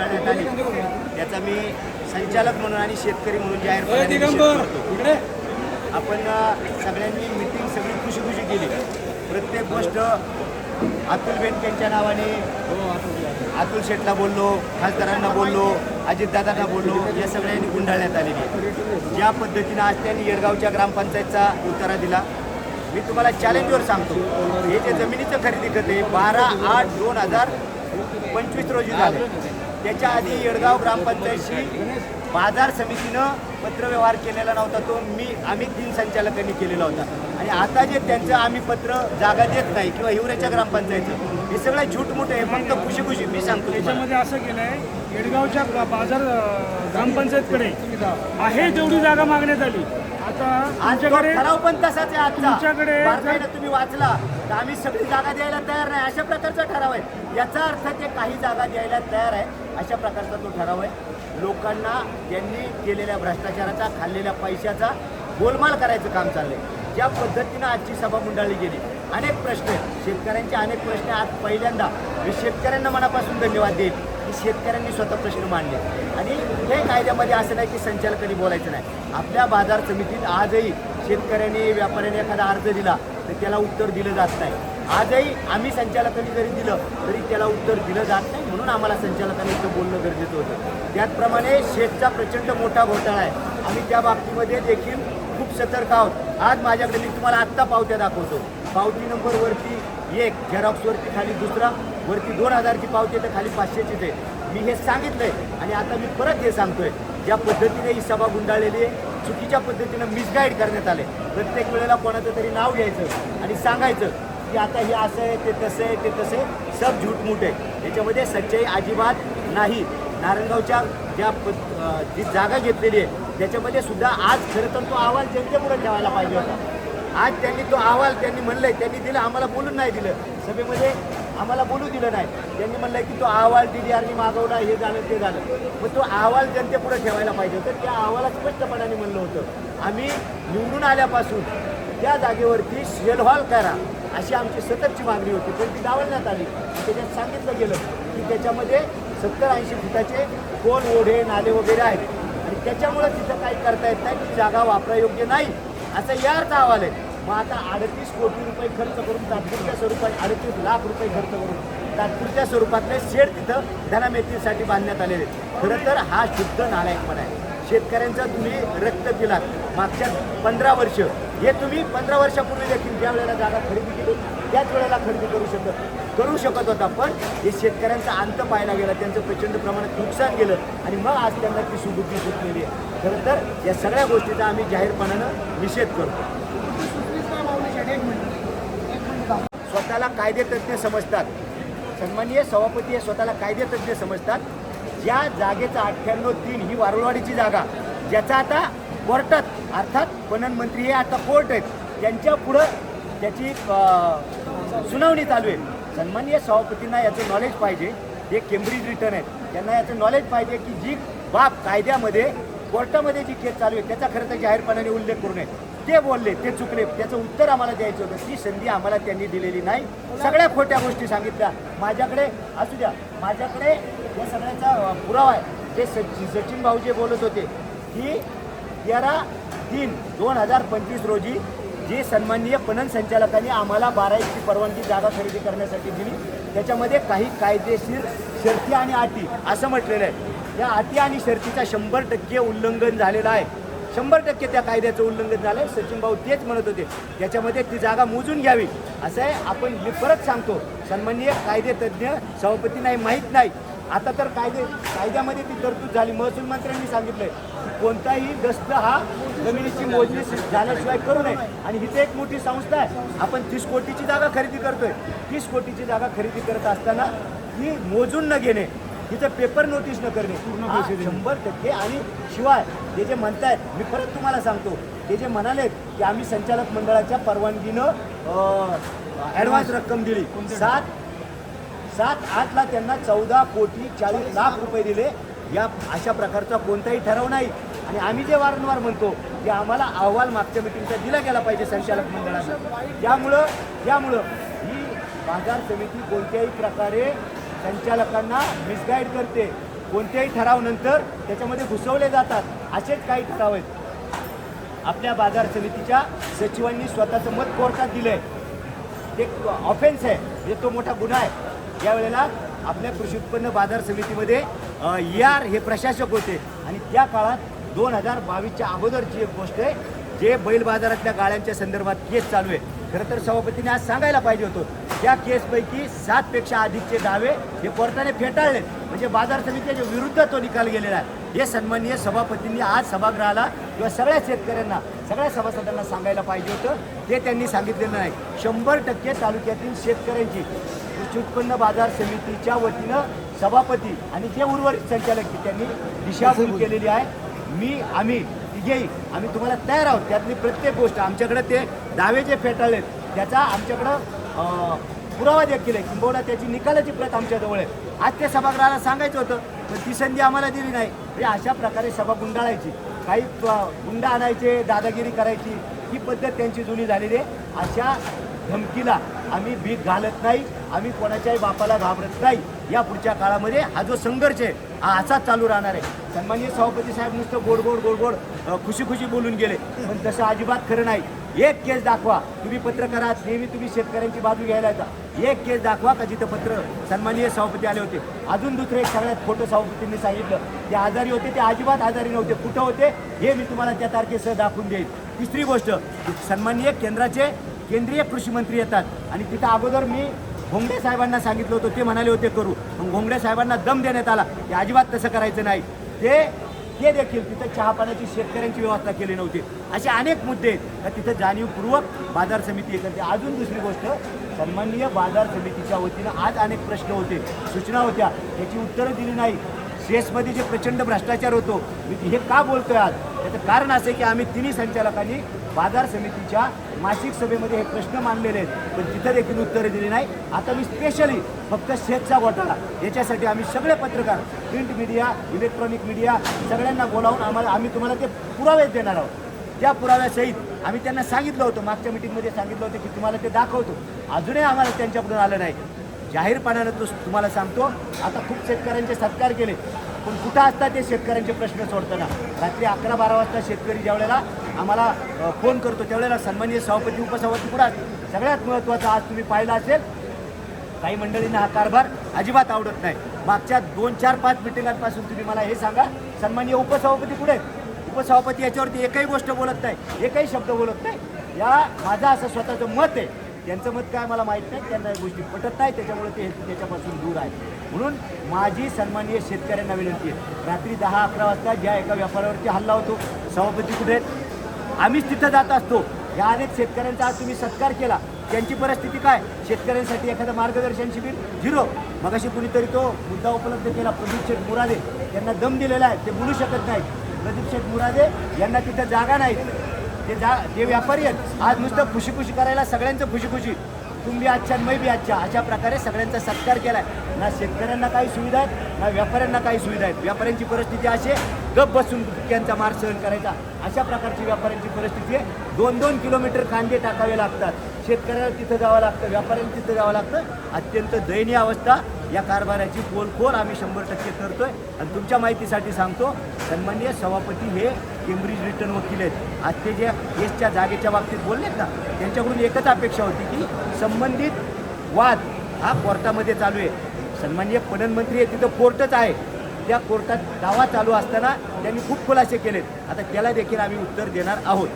गुंडाळण्यात आली. त्याचा मी संचालक म्हणून आणि शेतकरी म्हणून करतो. आपण सगळ्यांनी मिटिंग सगळी खुशी खुशी केली. प्रत्येक गोष्ट अतुल बेनकेंच्या नावाने अतुल शेठला बोललो खासदारांना बोललो अजितदादांना बोललो या सगळ्यांनी गुंडाळण्यात आलेली आहे. ज्या पद्धतीनं आज त्यांनी येडगावच्या ग्रामपंचायतचा उतारा दिला मी तुम्हाला चॅलेंजवर सांगतो. हे जे जमिनीचं खरेदी करते बारा आठ दोन हजार पंचवीस रोजी झाले. त्याच्या आधी येडगाव ग्रामपंचायतशी बाजार समितीनं पत्रव्यवहार केलेला नव्हता तो मी आम्ही तीन संचालकांनी केलेला होता. आणि आता जे त्यांचं आम्ही पत्र जागा देत नाही किंवा हिवऱ्याच्या ग्रामपंचायतचं हे सगळं झूटमुट आहे फक्त खुशी खुशी मी सांगतो. त्याच्यामध्ये असं केलं आहे येडगावच्या बाजार ग्रामपंचायतकडे आहे जेवढी जागा मागण्यात आली. आता तुमच्याकडे ठराव पण तसाच आहे बारकाईनं तुम्ही वाचला तर आम्ही सगळी जागा द्यायला तयार नाही. अशा प्रकारचा ठराव आहे. याचा अर्थ ते काही जागा द्यायला तयार आहे अशा प्रकारचा तो ठराव आहे. लोकांना यांनी केलेल्या भ्रष्टाचाराचा खाल्लेल्या पैशाचा गोलमाल करायचं काम चाललंय. ज्या पद्धतीनं आजची सभा मुंडाळली गेली अनेक प्रश्न आहेत. शेतकऱ्यांचे अनेक प्रश्न आज पहिल्यांदा मी शेतकऱ्यांना मनापासून धन्यवाद देईल की शेतकऱ्यांनी स्वतः प्रश्न मांडले. आणि हे कायद्यामध्ये असं नाही की संचालकांनी बोलायचं नाही. आपल्या बाजार समितीत आजही शेतकऱ्यांनी व्यापाऱ्यांनी एखादा अर्ज दिला तर त्याला उत्तर दिलं जात नाही. आजही आम्ही संचालकांनी जरी दिलं तरी त्याला उत्तर दिलं जात नाही. म्हणून आम्हाला संचालकांनी इथं बोलणं गरजेचं होतं. त्याचप्रमाणे शेतचा प्रचंड मोठा घोटाळा आहे. आम्ही त्या बाबतीमध्ये देखील खूप सतर्क आहोत. आज माझ्याकडे मी तुम्हाला आत्ता पावत्या दाखवतो. पावती नंबरवरती एक झेरॉक्सवरती खाली दुसरा वरती दोन हजारची पावती आहे तर खाली पाचशेचीच आहे. मी हे सांगितलंय आणि आता मी परत हे सांगतोय. ज्या पद्धतीने ही सभा गुंडाळलेली आहे चुकीच्या पद्धतीनं मिसगाईड करण्यात आले प्रत्येक वेळेला कोणाचं तरी नाव घ्यायचं आणि सांगायचं की आता हे असं आहे ते तसं आहे ते तसे सब झूटमूट आहे. याच्यामध्ये सच्चाई अजिबात नाही. नारायणगावच्या ज्या प जी जागा घेतलेली आहे त्याच्यामध्ये सुद्धा आज खरं तर तो अहवाल जनतेपुढे ठेवायला पाहिजे होता. आज त्यांनी तो अहवाल त्यांनी म्हणलंय त्यांनी दिलं आम्हाला बोलून नाही दिलं. सभेमध्ये आम्हाला बोलू दिलं नाही. त्यांनी म्हणलंय की तो अहवाल डी आरनी मागवला हे झालं ते झालं. मग तो अहवाल जनतेपुढे ठेवायला पाहिजे होतं. त्या अहवालात स्पष्टपणाने म्हणलं होतं आम्ही निवडून आल्यापासून त्या जागेवरती शेल हॉल करा. अशी आमची सततची मागणी होती. पण ती डावलण्यात आली. त्याच्यात सांगितलं गेलं की त्याच्यामध्ये सत्तर ऐंशी फुटाचे कोल ओढे नाले वगैरे आहेत. आणि त्याच्यामुळे तिथं काही करता येत नाही ती जागा वापरायोग्य नाही. असं या अर्थ अहवाल आहे. मग आता अडतीस कोटी रुपये खर्च करून तात्पुरत्या स्वरूपात अडतीस लाख रुपये खर्च करून तात्पुरत्या स्वरूपातले शेड तिथं धनामेतीसाठी बांधण्यात आलेले खरं तर हा शुद्ध नालायकपणा आहे. शेतकऱ्यांचा तुम्ही रक्त दिलात मागच्या पंधरा वर्ष. हे तुम्ही पंधरा वर्षापूर्वी देखील ज्या वेळेला जागा खरेदी केली त्याच वेळेला खरेदी करू शकत करू शकत होता. पण हे शेतकऱ्यांचा अंत पाहायला गेला. त्यांचं प्रचंड प्रमाणात नुकसान गेलं आणि मग आज त्यांना ती सुबुद्धी सुटलेली आहे. खरं तर या सगळ्या गोष्टीचा आम्ही जाहीरपणानं निषेध करतो. स्वतःला कायदेतज्ञ समजतात. सन्माननीय सभापती हे स्वतःला कायदेतज्ञ समजतात. ज्या जागेचा अठ्ठ्याण्णव तीन ही वारुळवाडीची जागा ज्याचा आता कोर्टात अर्थात पणन मंत्री हे आता कोर्ट आहेत त्यांच्या पुढं त्याची सुनावणी चालू आहे. सन्माननीय सभापतींना याचं नॉलेज पाहिजे हे केम्ब्रिज रिटर्न आहेत. त्यांना याचं नॉलेज पाहिजे की जी बाब कायद्यामध्ये कोर्टामध्ये जी केस चालू आहे त्याचा खरं तर जाहीरपणाने उल्लेख करू नये. ते बोलले ते चुकले. त्याचं उत्तर आम्हाला द्यायचं होतं. ती संधी आम्हाला त्यांनी दिलेली नाही. सगळ्या खोट्या गोष्टी सांगितल्या. माझ्याकडे असू द्या माझ्याकडे या सगळ्याचा पुरावा आहे. ते सचिन सचिन भाऊ जे बोलत होते की तेरा तीन दोन हजार पंचवीस रोजी जी सन्माननीय पणन संचालकांनी आम्हाला बारा एकची परवानगी जागा खरेदी करण्यासाठी दिली. त्याच्यामध्ये काही कायदेशीर शर्ती आणि अटी असं म्हटलेलं आहे. या अटी आणि शर्तीचा शंभर टक्के उल्लंघन झालेलं आहे. शंभर टक्के त्या कायद्याचं उल्लंघन झालंय. सचिन भाऊ तेच म्हणत होते. त्याच्यामध्ये ती जागा मोजून घ्यावी. असं आहे. आपण मी परत सांगतो. सन्माननीय कायदेतज्ञ सभापती नाही माहीत नाही. आता तर कायदे कायद्यामध्ये ती तरतूद झाली. महसूल मंत्र्यांनी सांगितलंय की कोणताही गस्त हा जमिनीची मोजणी झाल्याशिवाय करू नये. आणि हिथे एक मोठी संस्था आहे. आपण तीस कोटीची जागा खरेदी करतोय. तीस कोटीची जागा खरेदी करत असताना ही मोजून न घेणे तिथं पेपर नोटीस न करणे. शंभर टक्के. आणि शिवाय ते जे म्हणतायत मी परत तुम्हाला सांगतो ते जे म्हणाले की आम्ही संचालक मंडळाच्या परवानगीनं ॲडव्हान्स रक्कम दिली. सात सात आठला त्यांना चौदा कोटी चाळीस लाख रुपये दिले. या अशा प्रकारचा कोणताही ठराव नाही. आणि आम्ही जे वारंवार म्हणतो की आम्हाला अहवाल मागच्या मिटिंगचा दिला गेला पाहिजे संचालक मंडळाला त्यामुळं त्यामुळं ही बाजार समिती कोणत्याही प्रकारे संचालकांना मिसगाईड करते. कोणत्याही ठराव नंतर त्याच्यामध्ये घुसवले जातात. असेच काही ठराव आहेत. आपल्या बाजार समितीच्या सचिवांनी स्वतःचं मत कोर्टात दिलंय. ते ऑफेन्स आहे. म्हणजे तो मोठा गुन्हा आहे. यावेळेला आपल्या कृषी उत्पन्न बाजार समितीमध्ये यार आर हे प्रशासक होते. आणि त्या काळात दोन हजार बावीसच्या अगोदरची एक गोष्ट आहे. जे बैल बाजारातल्या गाळ्यांच्या संदर्भात केस चालू आहे. खरं तर सभापतीने आज सांगायला पाहिजे होतं. त्या केसपैकी सातपेक्षा अधिकचे दावे हे कोर्टाने फेटाळले म्हणजे बाजार समितीच्या विरुद्ध तो निकाल गेलेला आहे हे सन्माननीय सभापतींनी आज सभागृहाला किंवा सगळ्या शेतकऱ्यांना सगळ्या सभासदांना सांगायला पाहिजे होतं. ते त्यांनी सांगितलेलं नाही. शंभर टक्के तालुक्यातील शेतकऱ्यांची कृषी उत्पन्न बाजार समितीच्या वतीनं सभापती आणि जे उर्वरित संचालक त्यांनी दिशाभूल केलेली आहे. मी आम्ही तिघेही आम्ही तुम्हाला तयार आहोत. त्यातली प्रत्येक गोष्ट आमच्याकडे ते दावे जे फेटाळलेत त्याचा आमच्याकडं पुरावा देखील आहे किंबहुना त्याची निकालाची प्रत आमच्याजवळ आहे. आज त्या सभागृहाला सांगायचं होतं पण ती संधी आम्हाला दिली नाही. म्हणजे अशा प्रकारे सभा गुंडाळायची. काही गुंडा गुंड आणायचे दादागिरी करायची ही पद्धत त्यांची जुनी झालेली आहे. अशा धमकीला आम्ही भीक घालत नाही. आम्ही कोणाच्याही बापाला घाबरत नाही. या पुढच्या काळामध्ये हा जो संघर्ष आहे हा असाच चालू राहणार आहे. सन्माननीय सभापती साहेब नुसतं गोड गोड गोड गोड खुशी खुशी बोलून गेले. पण तसं अजिबात खरं नाही. एक केस दाखवा. तुम्ही पत्रकार आहात नेहमी तुम्ही शेतकऱ्यांची बाजू घ्यायला येतात एक केस दाखवा का जिथं पत्र सन्माननीय सभापती आले होते. अजून दुसरे एक सगळ्यात फोटो सभापतींनी सांगितलं. ते आजारी होते ते अजिबात आजारी नव्हते. कुठं होते? हे मी तुम्हाला त्या तारखेसह दाखवून देईन. तिसरी गोष्ट सन्माननीय केंद्राचे केंद्रीय कृषी मंत्री येतात. आणि तिथं अगोदर मी घोंगडे साहेबांना सांगितलं होतं ते म्हणाले होते करू. मग घोंगडे साहेबांना दम देण्यात आला. ते अजिबात तसं करायचं नाही. ते हे देखील तिथं चहा पाण्याची शेतकऱ्यांची व्यवस्था केली नव्हती. असे अनेक मुद्दे आहेत. का तिथं जाणीवपूर्वक बाजार समिती करते अजून दुसरी गोष्ट सन्माननीय बाजार समितीच्या वतीनं आज अनेक प्रश्न होते सूचना होत्या. याची उत्तरं दिली नाही. सेसमध्ये जे प्रचंड भ्रष्टाचार होतो हे का बोलतोय आज? त्याचं कारण असं आहे की आम्ही तिन्ही संचालकांनी बाजार समितीच्या मासिक सभेमध्ये हे प्रश्न मांडलेले आहेत. पण तिथं देखील उत्तरे दिली नाही. आता मी स्पेशली फक्त शेतचा घोटाळा. याच्यासाठी आम्ही सगळे पत्रकार प्रिंट मीडिया इलेक्ट्रॉनिक मीडिया सगळ्यांना बोलावून आम्हाला आम्ही तुम्हाला ते पुरावे देणार आहोत. त्या पुराव्यासहित आम्ही त्यांना सांगितलं होतं मागच्या मिटिंगमध्ये सांगितलं होतं की तुम्हाला ते दाखवतो. अजूनही आम्हाला त्यांच्याकडून आलं नाही. जाहीरपणानं तो तुम्हाला सांगतो. आता खूप शेतकऱ्यांचे सत्कार केले. पण कुठं असतात ते शेतकऱ्यांचे प्रश्न सोडताना? रात्री अकरा बारा वाजता शेतकरी ज्यावेळेला आम्हाला फोन करतो त्यावेळेला सन्मान्य सभापती उपसभापती कुठं सगळ्यात महत्त्वाचं आज तुम्ही पाहिलं असेल काही मंडळींना हा कारभार अजिबात आवडत नाही. मागच्या दोन चार पाच मिटिंगांपासून तुम्ही मला हे सांगा सन्माननीय उपसभापती कुठे उपसभापती याच्यावरती एकही गोष्ट बोलत नाही एकही शब्द बोलत नाही. या माझं असं स्वतःचं मत आहे त्यांचं मत काय मला माहीत नाही त्यांना गोष्टी पटत नाही त्याच्यामुळे ते त्याच्यापासून दूर आहे म्हणून माझी सन्माननीय शेतकऱ्यांना विनंती आहे रात्री दहा अकरा वाजता ज्या एका व्यापाऱ्यावरती हल्ला होतो सभापती कुठे आहेत? आम्हीच तिथं जात असतो. या अनेक शेतकऱ्यांचा आज तुम्ही सत्कार केला. त्यांची परिस्थिती काय? शेतकऱ्यांसाठी एखादं मार्गदर्शन शिबिर? झिरो. मगाशी कुणीतरी तो मुद्दा उपलब्ध केला प्रदीप शेठ मुरादे. त्यांना दम दिलेला आहे ते बोलू शकत नाहीत. प्रदीप शेठ मुरादे यांना तिथं जागा नाही. ते जा जे व्यापारी आहेत आज नुसतं खुशी खुशी करायला सगळ्यांचं खुशी खुशी तुम्ही आजच्या मै बी आजच्या अशा प्रकारे सगळ्यांचा सत्कार केला आहे ना शेतकऱ्यांना काही सुविधा आहेत ना व्यापाऱ्यांना काही सुविधा आहेत. व्यापाऱ्यांची परिस्थिती अशी गप बसून त्यांचा मार सहन करायचा. अशा प्रकारची व्यापाऱ्यांची परिस्थिती आहे. दोन दोन किलोमीटर कांदे टाकावे लागतात. शेतकऱ्याला तिथं जावं लागतं व्यापाऱ्यांना तिथं जावं लागतं. अत्यंत दयनीय अवस्था. या कारभाराची पोलखोल आम्ही शंभर टक्के करतोय. आणि तुमच्या माहितीसाठी सांगतो सन्माननीय सभापती हे केम्ब्रिज रिटर्न वकील आहेत. आज ते जे एसच्या जागेच्या बाबतीत बोललेत ना त्यांच्याकडून एकच अपेक्षा होती की संबंधित वाद हा कोर्टामध्ये चालू आहे. सन्माननीय प्रधानमंत्री आहे तिथं कोर्टच आहे. त्या कोर्टात दावा चालू असताना त्यांनी खूप खुलासे केलेत. आता त्याला देखील आम्ही उत्तर देणार आहोत.